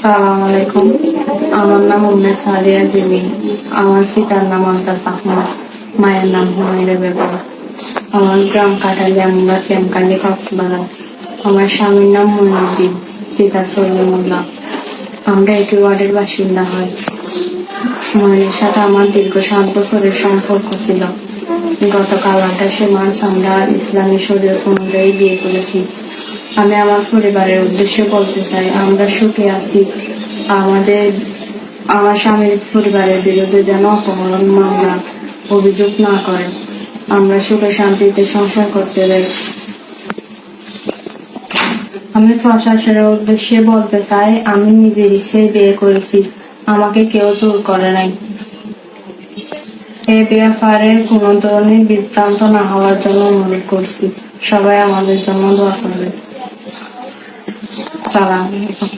সালাম আমার নাম উম্মে আমার পিতার নাম আলতাস আহমদ। মায়ের নাম বেগম আমার গ্রাম আমরা কক্সবাজার। আমার স্বামীর নাম পিতা সলিমুল্লাহ আমরা একই ওয়ার্ডের বাসিন্দা হয়। ময়নের সাথে আমার দীর্ঘ সাত বছরের সম্পর্ক ছিল। গতকাল আঠাশে মার্চ আমরা ইসলামী শরীয়ত অনুযায়ী বিয়ে করেছি। আমি আমার পরিবারের উদ্দেশ্যে বলতে চাই, আমরা সুখে আছি। আমাদের, আমার স্বামীর পরিবারের বিরুদ্ধে যেন অপহরণ, মামলা, অভিযোগ না করে। আমরা সুখে শান্তিতে সংসার করতে চাই আমি প্রশাসনের উদ্দেশ্যে বলতে চাই, আমি নিজের ইচ্ছে বিয়ে করেছি। আমাকে কেউ জোর করে নাই। এই ব্যাপারে কোনো ধরনের বিভ্রান্ত না হওয়ার জন্য অনুরোধ করছি। সবাই আমাদের জন্য দোয়া করবে। আলাইকুম